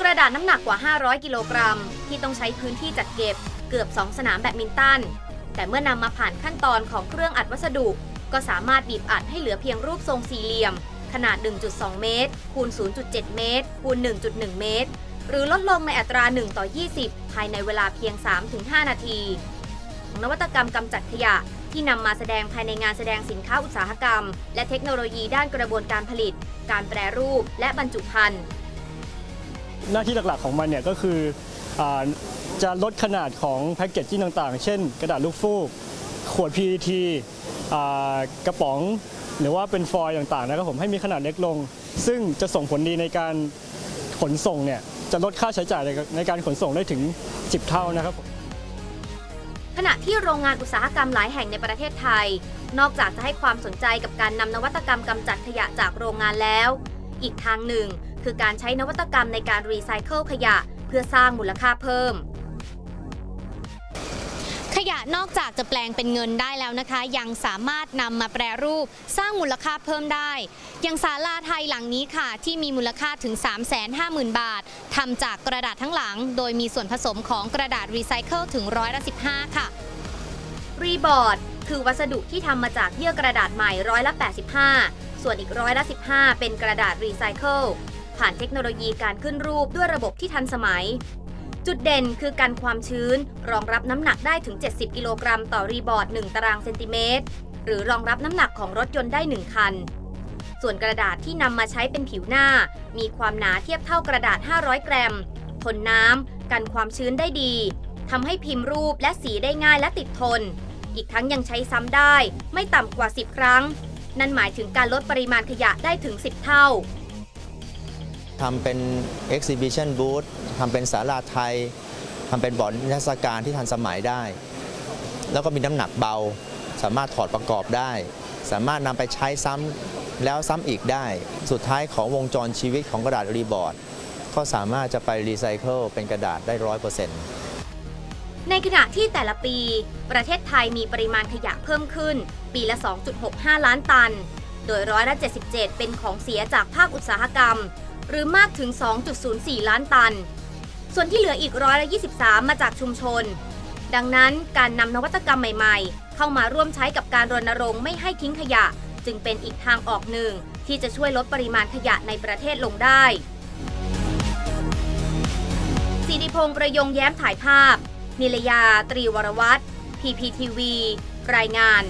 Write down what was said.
กระดาษน้ำหนักกว่า 500 กิโลกรัม ที่ต้องใช้พื้นที่จัดเก็บเกือบ 2 สนามแบดมินตัน แต่เมื่อนำมาผ่านขั้นตอนของเครื่องอัดวัสดุ ก็สามารถบีบอัดให้เหลือเพียงรูปทรงสี่เหลี่ยม ขนาด 1.2 เมตร คูณ 0.7 เมตร คูณ 1.1 เมตร หรือลดลงในอัตรา 1 ต่อ 20 ภายในเวลาเพียง 3-5 นาทีนวัตกรรมกำจัดขยะที่นำมาแสดงภายในงานแสดงสินค้าอุตสาหกรรม และเทคโนโลยีด้านกระบวนการผลิต การแปรรูป และบรรจุภัณฑ์ หน้าที่หลักๆของมันเนี่ยก็คืออาจะลดขนาดของแพ็กเกจจิ้งต่างๆ เช่น กระดาษลูกฟูก ขวด PET อ่ากระป๋อง หรือว่าเป็นฟอยล์ต่างๆนะครับผมให้มีขนาดเล็กลง ซึ่งจะส่งผลดีในการขนส่งเนี่ยจะลดค่าใช้จ่ายในในการขนส่งได้ถึง 10 เท่านะครับผม ขณะที่โรงงานอุตสาหกรรมหลายแห่งในประเทศไทย นอกจากจะให้ความสนใจกับการนำนวัตกรรมกำจัดขยะจากโรงงานแล้ว อีกทางหนึ่ง คือการใช้นวัตกรรมในการรีไซเคิลขยะ เพื่อสร้างมูลค่าเพิ่มขยะนอกจากจะแปลงเป็นเงินได้แล้วนะคะ ยังสามารถนำมาแปรรูปสร้างมูลค่าเพิ่มได้ อย่างศาลาไทยหลังนี้ค่ะ ที่มีมูลค่าถึง 350,000 บาททำจากกระดาษทั้งหลัง โดยมีส่วนผสมของกระดาษรีไซเคิลถึงร้อยละ15 ค่ะ รีบอร์ด คือวัสดุที่ทำมาจากเยื่อกระดาษใหม่ร้อยละ 85 ส่วนอีกร้อยละ 15 เป็นกระดาษรีไซเคิลผ่านเทคโนโลยีการขึ้นรูปด้วยระบบที่ทันสมัย จุดเด่นคือการความชื้น รองรับน้ำหนักได้ถึง 70 กิโลกรัมต่อรีบอร์ด 1 ตารางเซนติเมตร หรือรองรับน้ำหนักของรถยนต์ได้ 1 คัน ส่วนกระดาษที่นำมาใช้เป็นผิวหน้า มีความหนาเทียบเท่ากระดาษ 500กรัมทนน้ำ กันความชื้นได้ดีทำให้พิมพ์รูปและสีได้ง่ายและติดทน อีกทั้งยังใช้ซ้ำได้ ไม่ต่ำกว่า 10 ครั้ง นั่นหมายถึงการลดปริมาณขยะได้ถึง 10 เท่าทำเป็น exhibition booth ทำเป็นศาลาไทยทำเป็นบอร์ดนิทรรศการที่ทันสมัยได้ แล้วก็มีน้ำหนักเบา สามารถถอดประกอบได้ สามารถนำไปใช้ซ้ำแล้วซ้ำอีกได้ สุดท้ายของวงจรชีวิตของกระดาษรีบอร์ด ก็สามารถจะไปรีไซเคิลเป็นกระดาษได้ร้อยเปอร์เซ็นต์ ในขณะที่แต่ละปี ประเทศไทยมีปริมาณขยะเพิ่มขึ้น ปีละ 2.65 ล้านตัน โดยร้อยละ77 เป็นของเสียจากภาคอุตสาหกรรม หรือมากถึง 2.04 ล้านตัน ส่วนที่เหลืออีกร้อยละ23 มาจากชุมชน ดังนั้นการนำนวัตกรรมใหม่ ๆ เข้ามาร่วมใช้กับการรณรงค์ไม่ให้ทิ้งขยะ จึงเป็นอีกทางออกหนึ่ง ที่จะช่วยลดปริมาณขยะในประเทศลงได้สิริพงษ์ประยงแย้มถ่ายภาพ นิลยา ตรีวรวัตร PPTV รายงาน